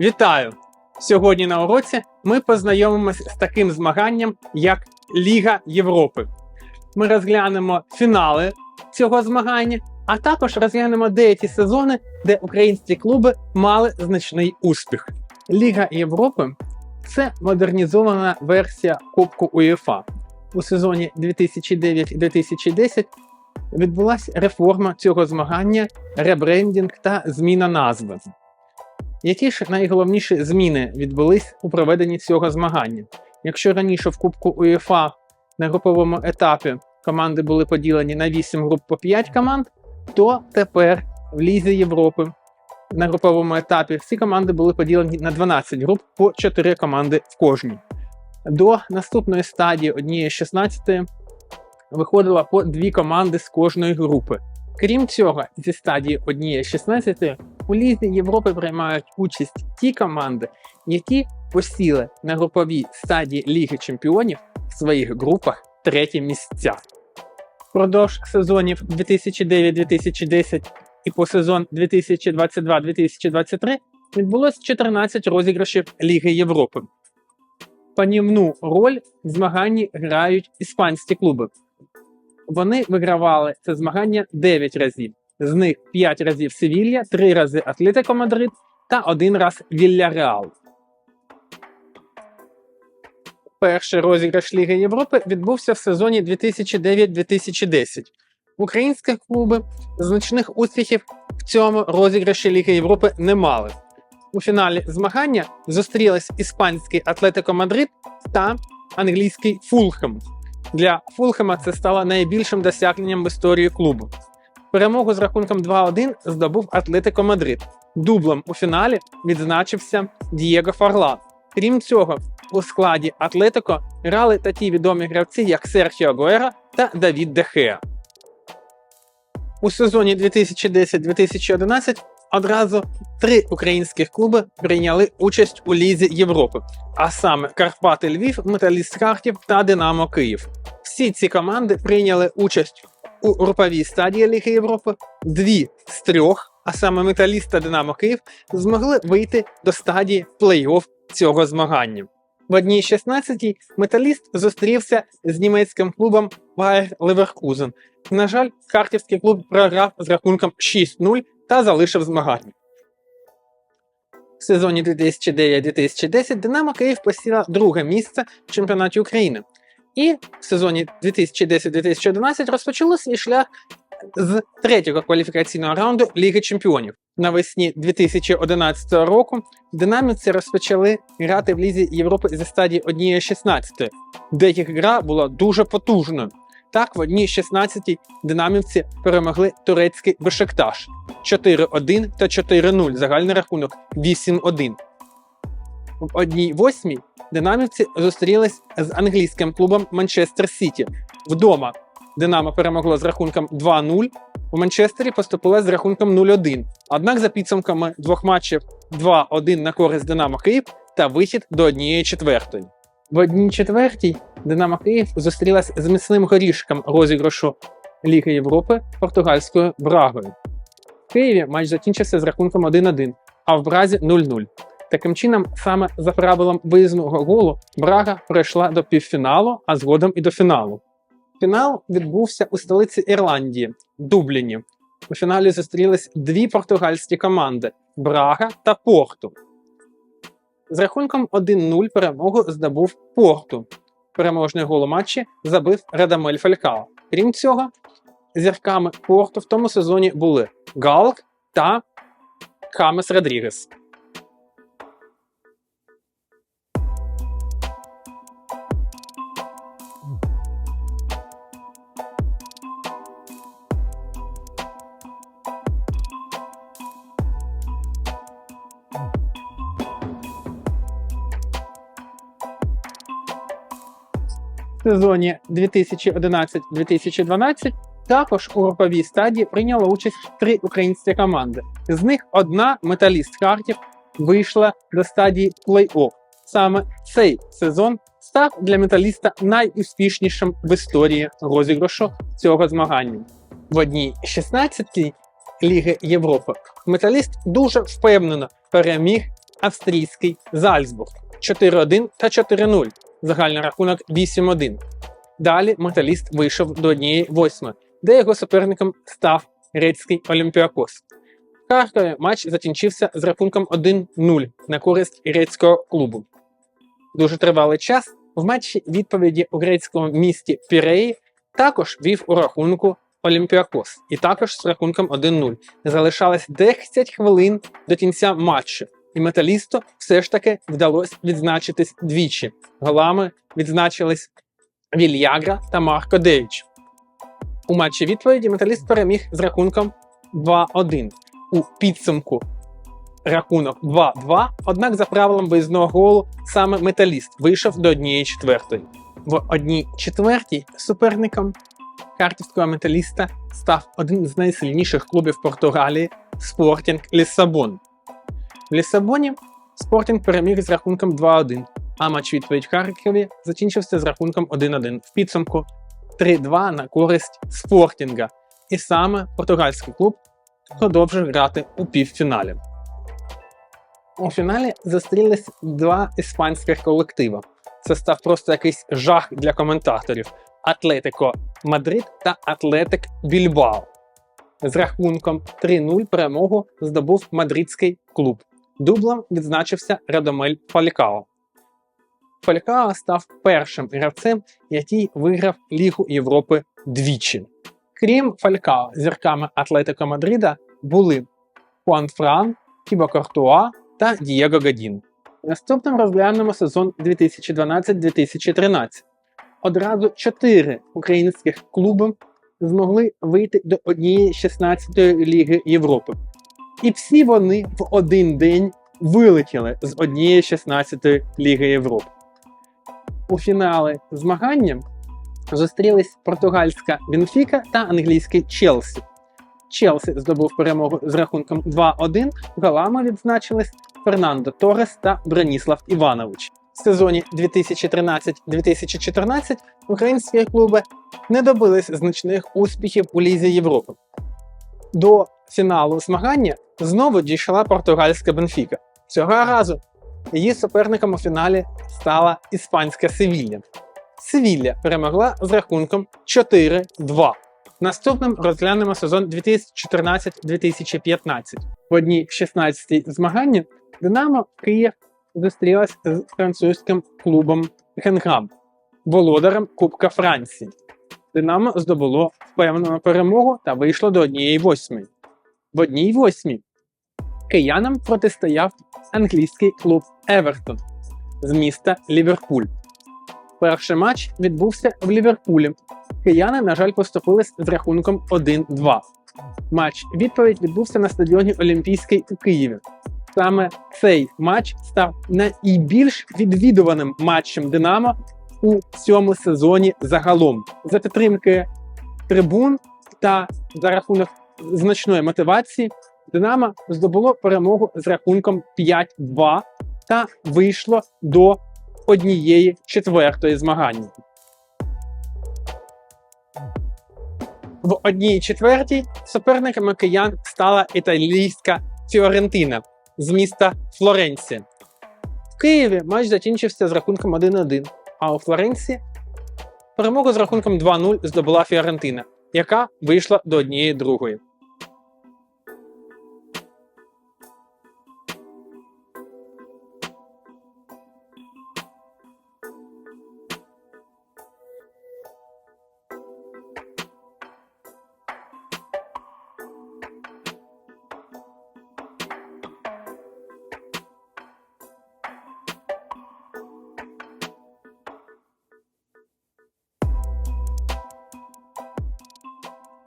Вітаю! Сьогодні на уроці ми познайомимося з таким змаганням, як Ліга Європи. Ми розглянемо фінали цього змагання, а також розглянемо деякі сезони, де українські клуби мали значний успіх. Ліга Європи це модернізована версія Кубку УЄФА. У сезоні 2009-2010 відбулася реформа цього змагання, ребрендінг та зміна назви. Які ж найголовніші зміни відбулись у проведенні цього змагання? Якщо раніше в Кубку УЄФА на груповому етапі команди були поділені на 8 груп по 5 команд, то тепер в Лізі Європи на груповому етапі всі команди були поділені на 12 груп по 4 команди в кожній. До наступної стадії однієї 16 виходило по дві команди з кожної групи. Крім цього, зі стадії однієї 16 у Лізі Європи приймають участь ті команди, які посіли на груповій стадії Ліги Чемпіонів в своїх групах треті місця. Впродовж сезонів 2009-2010 і по сезон 2022-2023 відбулось 14 розіграшів Ліги Європи. Панівну роль в змаганні грають іспанські клуби. Вони вигравали це змагання 9 разів. З них 5 разів Севілья, 3 рази Атлетико Мадрид та 1 раз Вільяреал. Перший розіграш Ліги Європи відбувся в сезоні 2009-2010. Українські клуби значних успіхів в цьому розіграші Ліги Європи не мали. У фіналі змагання зустрілись іспанський Атлетико Мадрид та англійський Фулхем. Для Фулхема це стало найбільшим досягненням в історії клубу. Перемогу з рахунком 2-1 здобув Атлетико Мадрид. Дублем у фіналі відзначився Дієго Фарлан. Крім цього, у складі Атлетико грали такі відомі гравці, як Серхіо Гуера та Давід Дехеа. У сезоні 2010-2011 одразу три українських клуби прийняли участь у Лізі Європи, а саме Карпати Львів, Металіст Харків та Динамо Київ. Всі ці команди прийняли участь у груповій стадії Ліги Європи. Дві з трьох, а саме Металіст та Динамо Київ, змогли вийти до стадії плей-офф цього змагання. В одній 16-й металіст зустрівся з німецьким клубом Bayer Leverkusen. На жаль, харківський клуб програв з рахунком 6-0 та залишив змагання. В сезоні 2009-2010 Динамо Київ посіла друге місце в чемпіонаті України. І в сезоні 2010-2011 розпочало свій шлях з третього кваліфікаційного раунду Ліги Чемпіонів. Навесні 2011 року динаміці розпочали грати в Лізі Європи зі стадії однієї 16, де їх гра була дуже потужною. Так, в одній 16 динамівці перемогли турецький Бешекташ 4-1 та 4-0, загальний рахунок 8-1. В одній восьмій динамівці зустрілись з англійським клубом Манчестер Сіті. Вдома Динамо перемогло з рахунком 2-0. У Манчестері поступила з рахунком 0-1. Однак за підсумками двох матчів 2-1 на користь Динамо Київ та вихід до однієї четвертої. В одній четвертій Динамо Київ зустрілась з міцним горішком розіграшу Ліги Європи португальською Брагою. В Києві матч закінчився з рахунком 1-1, а в Бразі 0-0. Таким чином, саме за правилом виїзного голу Брага пройшла до півфіналу, а згодом і до фіналу. Фінал відбувся у столиці Ірландії Дубліні. У фіналі зустрілись дві португальські команди Брага та Порту. З рахунком 1-0 перемогу здобув Порту. Переможний гол у матчі забив Радамель Фалькао. Крім цього, зірками Порту в тому сезоні були Галк та Хамес Родрігес. Сезоні 2011-2012 також у груповій стадії прийняло участь три українські команди. З них одна металіст Харків вийшла до стадії плей-офф. Саме цей сезон став для металіста найуспішнішим в історії розіграшу цього змагання. В одній 16-й Ліги Європи металіст дуже впевнено переміг австрійський Зальцбург 4-1 та 4-0. Загальний рахунок 8-1. Далі металіст вийшов до 1-8, де його суперником став грецький Олімпіакос. В Харкові матч закінчився з рахунком 1-0 на користь грецького клубу. Дуже тривалий час в матчі відповіді у грецькому місті Піреї також вів у рахунку Олімпіакос, і також з рахунком 1-0. Залишалось 10 хвилин до кінця матчу, і металісту все ж таки вдалося відзначитись двічі. Голами відзначились Вільягра та Марко Девіч. У матчі відповіді металіст переміг з рахунком 2-1. У підсумку рахунок 2-2, однак за правилом виїзного голу саме металіст вийшов до 1 четвертої. В 1 четвертій суперником харківського металіста став один з найсильніших клубів Португалії Спортінг Лісабон. В Лісабоні Спортінг переміг з рахунком 2-1, а матч відповідь Харкові закінчився з рахунком 1-1 в підсумку 3-2 на користь Спортінга. І саме португальський клуб продовжив грати у півфіналі. У фіналі зустрілись два іспанських колектива. Це став просто якийсь жах для коментаторів: Атлетико Мадрид та Атлетик Більбао. З рахунком 3-0 перемогу здобув мадридський клуб. Дублем відзначився Радомель Фалькао. Фалькао став першим гравцем, який виграв Лігу Європи двічі. Крім Фалькао, зірками Атлетико Мадрида були Хуан Фран, Кібо Кортуа та Дієго Гадін. Наступним розглянемо сезон 2012-2013. Одразу чотири українських клуби змогли вийти до однієї 16-ї Ліги Європи. І всі вони в один день вилетіли з однієї 16-ї Ліги Європи. У фінали змагання зустрілись португальська Бенфіка та англійський Челсі. Челсі здобув перемогу з рахунком 2-1. Голами відзначились Фернандо Торес та Броніслав Іванович. В сезоні 2013-2014 українські клуби не добились значних успіхів у Лізі Європи. До фіналу змагання знову дійшла португальська Бенфіка. Цього разу її суперником у фіналі стала іспанська Севілля. Севілля перемогла з рахунком 4-2. Наступним розглянемо сезон 2014-2015. В одній 16-й змаганні Динамо Київ зустрілась з французьким клубом Генгам, володарем Кубка Франції. Динамо здобуло впевнену перемогу та вийшло до 1-8. В 1-8 киянам протистояв англійський клуб Евертон з міста Ліверпуль. Перший матч відбувся в Ліверпулі. Кияни, на жаль, поступились з рахунком 1-2. Матч відповідь відбувся на стадіоні Олімпійський у Києві. Саме цей матч став найбільш відвідуваним матчем Динамо у цьому сезоні загалом за підтримки трибун та за рахунок значної мотивації. Динамо здобуло перемогу з рахунком 5-2 та вийшло до однієї четвертої змагання. В одній четвертій суперниками киян стала італійська Фіорентина з міста Флоренція. В Києві матч закінчився з рахунком 1-1, а у Флоренції перемогу з рахунком 2-0 здобула Фіорентина, яка вийшла до однієї другої.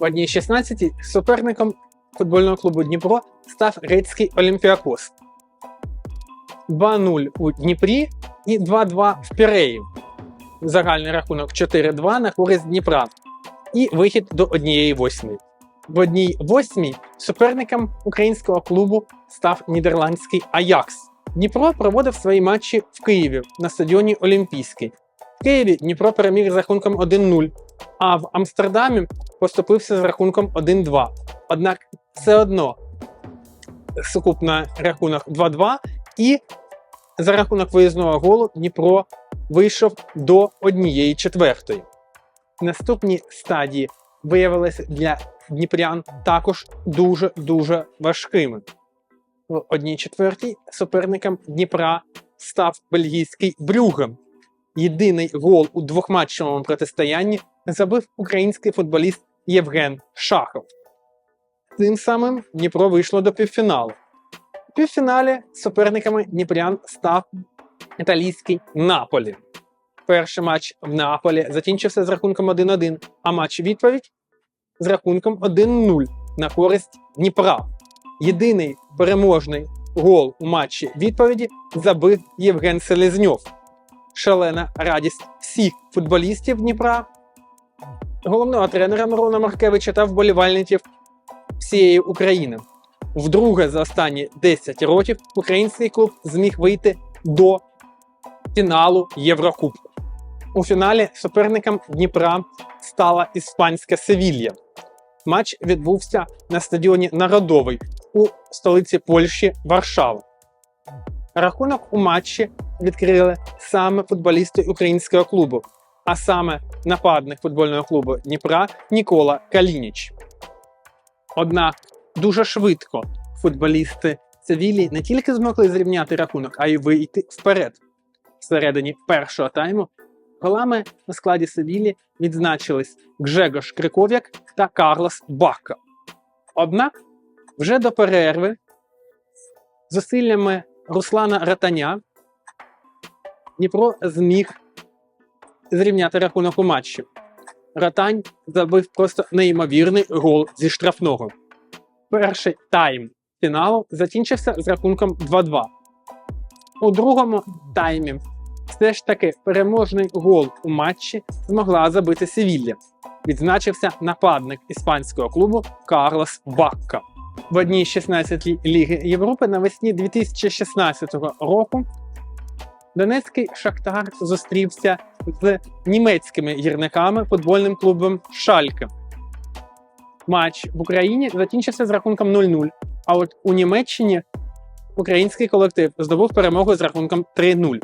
В одній 16 суперником футбольного клубу Дніпро став грецький Олімпіакос. 2-0 у Дніпрі і 2-2 в Піреї. Загальний рахунок 4-2 на користь Дніпра. І вихід до однієї восьмої. В одній восьмій суперником українського клубу став нідерландський Аякс. Дніпро проводив свої матчі в Києві на стадіоні Олімпійський. Києві Дніпро переміг з рахунком 1-0, а в Амстердамі поступився з рахунком 1-2. Однак все одно сукупно рахунок 2-2, І за рахунок виїзного голу Дніпро вийшов до однієї четвертої. Наступні стадії виявилися для дніпрян також дуже-дуже важкими. В одній четвертій суперником Дніпра став бельгійський Брюге. Єдиний гол у двохматчевому протистоянні забив український футболіст Євген Шахов. Тим самим Дніпро вийшло до півфіналу. У півфіналі суперниками Дніпрян став італійський Наполі. Перший матч в Неаполі закінчився з рахунком 1-1, а матч відповідь з рахунком 1-0 на користь Дніпра. Єдиний переможний гол у матчі відповіді забив Євген Селезньов. Шалена радість всіх футболістів Дніпра, головного тренера Мирона Маркевича та вболівальників всієї України. Вдруге за останні 10 років український клуб зміг вийти до фіналу Єврокубку. У фіналі суперником Дніпра стала іспанська Севілья. Матч відбувся на стадіоні Народовий у столиці Польщі Варшава. Рахунок у матчі відкрили саме футболісти українського клубу, а саме нападник футбольного клубу Дніпра Нікола Калініч. Однак дуже швидко футболісти Севілії не тільки змогли зрівняти рахунок, а й вийти вперед. Всередині першого тайму голами на складі Севілі відзначились Гжегош Криков'як та Карлос Бакка. Однак вже до перерви зусиллями Руслана Ратаня Дніпро зміг зрівняти рахунок у матчі. Ратань забив просто неймовірний гол зі штрафного. Перший тайм фіналу закінчився з рахунком 2-2. У другому таймі все ж таки переможний гол у матчі змогла забити Севілля. Відзначився нападник іспанського клубу Карлос Бакка. В одній 16-й Ліги Європи навесні 2016 року Донецький Шахтар зустрівся з німецькими гірниками футбольним клубом Шальке. Матч в Україні закінчився з рахунком 0-0. А от у Німеччині український колектив здобув перемогу з рахунком 3-0.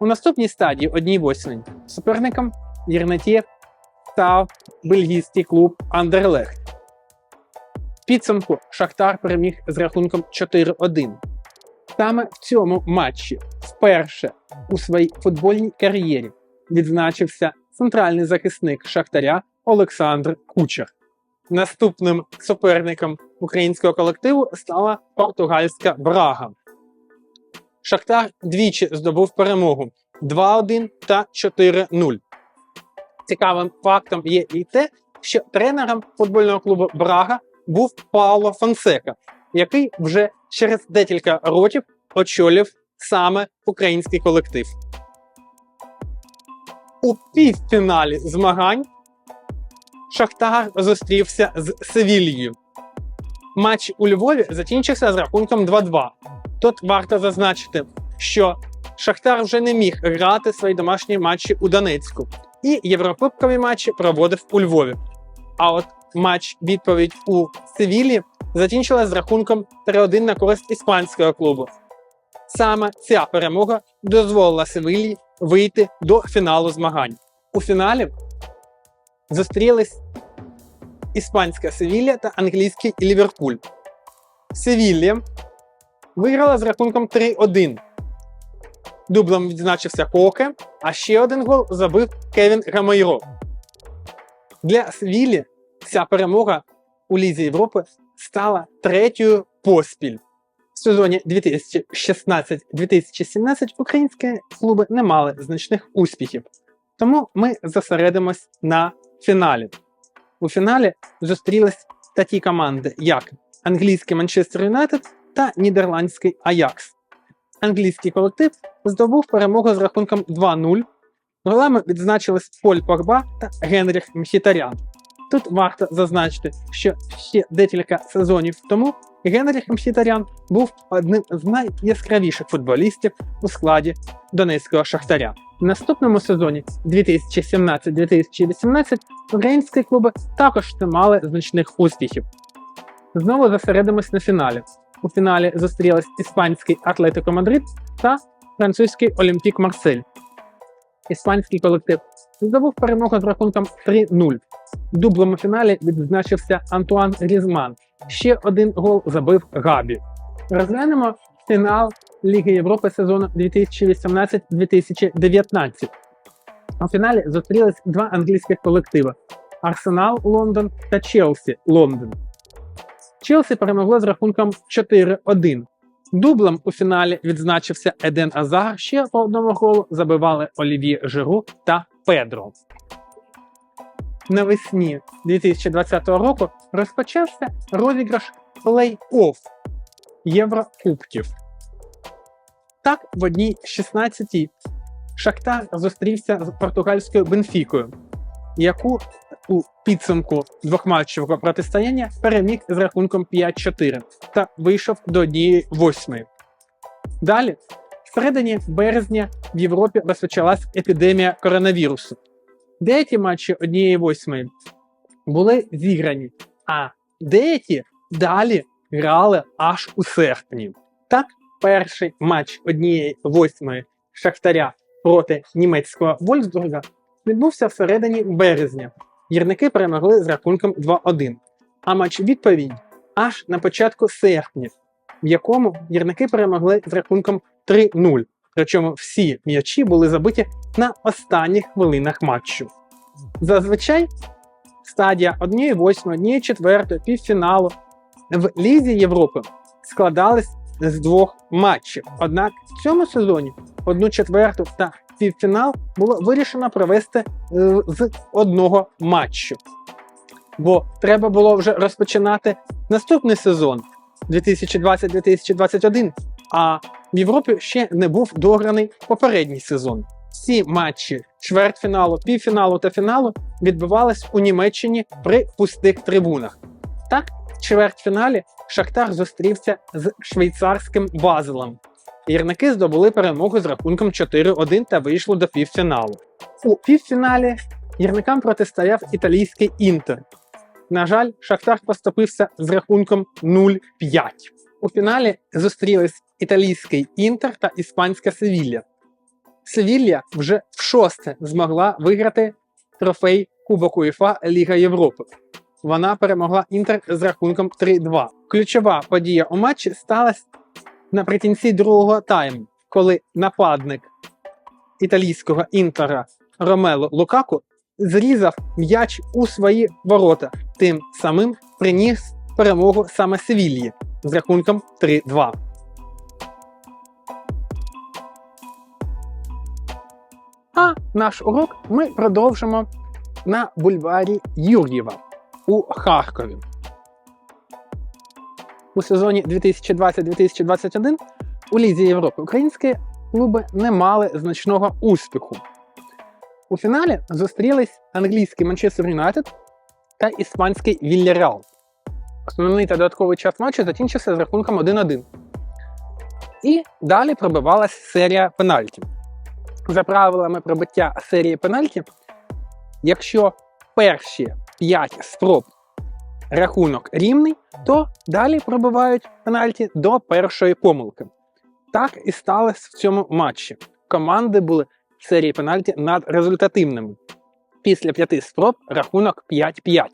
У наступній стадії одній восьмень суперником гірників став бельгійський клуб Андерлехт. Підсумку Шахтар переміг з рахунком 4-1. Саме в цьому матчі вперше у своїй футбольній кар'єрі відзначився центральний захисник Шахтаря Олександр Кучер. Наступним суперником українського колективу стала португальська Брага. Шахтар двічі здобув перемогу 2-1 та 4-0. Цікавим фактом є і те, що тренером футбольного клубу Брага був Пауло Фонсека, який вже через декілька років очолив саме український колектив. У півфіналі змагань Шахтар зустрівся з Севільєю. Матч у Львові закінчився з рахунком 2-2. Тут варто зазначити, що Шахтар вже не міг грати свої домашні матчі у Донецьку, і єврокубкові матчі проводив у Львові. А от матч відповідь у Севілі закінчилась з рахунком 3-1 на користь іспанського клубу. Саме ця перемога дозволила Севілі вийти до фіналу змагань. У фіналі зустрілись іспанська Севілля та англійський Ліверпуль. Севілля виграла з рахунком 3-1. Дублем відзначився Коке, а ще один гол забив Кевін Гамайро. Для Севілі ця перемога у Лізі Європи стала третьою поспіль. В сезоні 2016-2017 українські клуби не мали значних успіхів. Тому ми зосередимось на фіналі. У фіналі зустрілись такі команди, як англійський Манчестер Юнайтед та нідерландський Аякс. Англійський колектив здобув перемогу з рахунком 2-0. Голами відзначились Поль Погба та Генріх Мхітарян. Тут варто зазначити, що ще декілька сезонів тому Генріх Мхітарян був одним з найяскравіших футболістів у складі Донецького Шахтаря. В наступному сезоні 2017-2018 українські клуби також мали значних успіхів. Знову зосередимось на фіналі. У фіналі зустрілись іспанський Атлетико Мадрид та французький Олімпік Марсель. Іспанський колектив здобув перемогу з рахунком 3-0. Дублем у фіналі відзначився Антуан Різман. Ще один гол забив Габі. Розглянемо фінал Ліги Європи сезону 2018-2019. У фіналі зустрілись два англійських колективи: Арсенал Лондон та Челсі Лондон. Челсі перемогло з рахунком 4-1. Дублем у фіналі відзначився Еден Азар. Ще по одному голу забивали Олів'є Жиру та Педро. Навесні 2020 року розпочався розіграш плей-офф Єврокубків. Так, в одній 16-й Шахтар зустрівся з португальською Бенфікою, яку у підсумку двохматчевого протистояння переміг з рахунком 5-4 та вийшов до однієї восьмої. Далі, в середині березня в Європі розпочалась епідемія коронавірусу. Деякі матчі однієї восьмої були зіграні, а деякі далі грали аж у серпні. Так, перший матч однієї восьмої Шахтаря проти німецького Вольфсбурга відбувся всередині березня. Гірники перемогли з рахунком 2-1. А матч відповідь аж на початку серпня, в якому гірники перемогли з рахунком 3-0. Причому всі м'ячі були забиті на останніх хвилинах матчу. Зазвичай стадія 1-8, 1-4, півфіналу в Лізі Європи складались з двох матчів. Однак в цьому сезоні одну четверту та півфінал було вирішено провести е, з одного матчу. Бо треба було вже розпочинати наступний сезон 2020-2021, а в Європі ще не був дограний попередній сезон. Всі матчі чвертьфіналу, півфіналу та фіналу відбувались у Німеччині при пустих трибунах. Так, в чвертьфіналі Шахтар зустрівся з швейцарським Базелем. Гірники здобули перемогу з рахунком 4-1 та вийшли до півфіналу. У півфіналі гірникам протистояв італійський Інтер. На жаль, Шахтар поступився з рахунком 0-5. У фіналі зустрілись італійський Інтер та іспанська Севілля. Севілля вже в шосте змогла виграти трофей Кубок УЄФА Ліга Європи. Вона перемогла Інтер з рахунком 3-2. Ключова подія у матчі сталася наприкінці другого тайму, коли нападник італійського інтера Ромело Лукаку зрізав м'яч у свої ворота, тим самим приніс перемогу саме Севільї з рахунком 3-2. А наш урок ми продовжимо на бульварі Юр'єва у Харкові. У сезоні 2020-2021 у Лізі Європи українські клуби не мали значного успіху. У фіналі зустрілись англійський Манчестер Юнайтед та іспанський Вільяреал. Основний та додатковий час матчу закінчився з рахунком 1-1. І далі пробивалась серія пенальтів. За правилами пробиття серії пенальтів, якщо перші 5 спроб рахунок рівний, то далі пробивають пенальті до першої помилки. Так і сталося в цьому матчі. Команди були серії пенальті надрезультативними. Після п'яти спроб рахунок 5-5.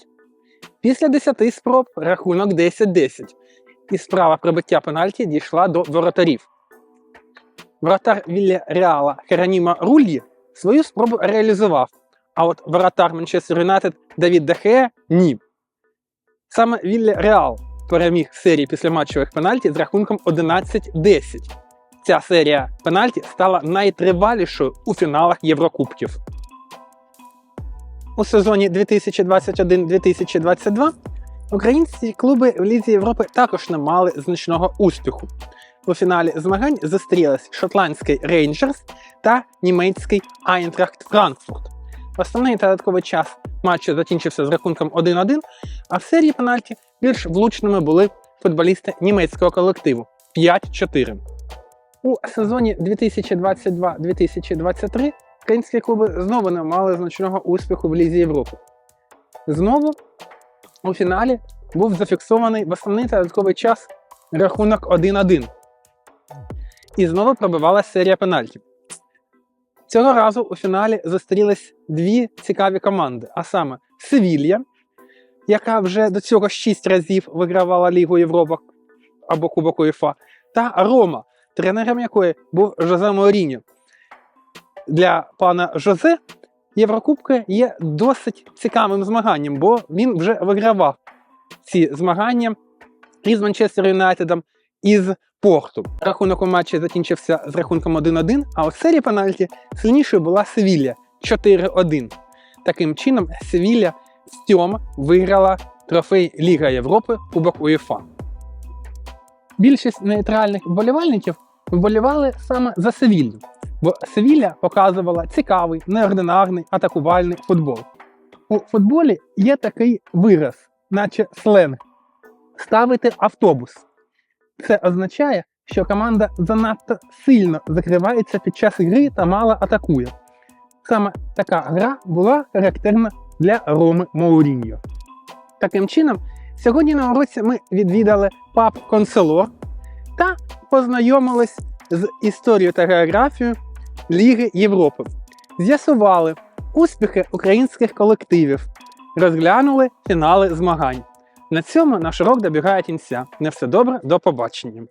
Після 10 спроб рахунок 10-10. І справа прибиття пенальті дійшла до воротарів. Воротар Вілля Реала Хераніма Рульї свою спробу реалізував. А от воротар Манчестер Юнайтед Давід Дехея ні. Саме Вілля Реал переміг серії післяматчевих пенальті з рахунком 11-10. Ця серія пенальті стала найтривалішою у фіналах Єврокубків. У сезоні 2021-2022 українські клуби в Лізі Європи також не мали значного успіху. У фіналі змагань зустрілись шотландський Рейнджерс та німецький Айнтрахт Франкфурт. Основний та додатковий час матчу закінчився з рахунком 1-1, а в серії пенальті більш влучними були футболісти німецького колективу 5-4. У сезоні 2022-2023 українські клуби знову не мали значного успіху в Лізі Європи. Знову у фіналі був зафіксований в основний додатковий час рахунок 1-1. І знову пробивалася серія пенальтів. Цього разу у фіналі зустрілись дві цікаві команди, а саме Севілья, яка вже до цього 6 разів вигравала Лігу Європи або Кубок УЄФА, та Рома, тренером якої був Жозе Моріньо. Для пана Жозе Єврокубки є досить цікавим змаганням, бо він вже вигравав ці змагання із Манчестер Юнайтедом, із Порту. Рахунок у матчі закінчився з рахунком 1-1, а у серії пенальті сильнішою була Севілля 4-1. Таким чином, Севілля сьома виграла трофей Ліга Європи Кубок УЄФА. Більшість нейтральних вболівальників вболівали саме за Севілью, бо Севілля показувала цікавий, неординарний атакувальний футбол. У футболі є такий вираз, наче сленг ставити автобус. Це означає, що команда занадто сильно закривається під час гри та мало атакує. Саме така гра була характерна для Роми Мауріньо. Таким чином, сьогодні на уроці ми відвідали паб Конселор та познайомились з історією та географією Ліги Європи. З'ясували успіхи українських колективів, розглянули фінали змагань. На цьому наш урок добігає кінця. Не все добре, до побачення.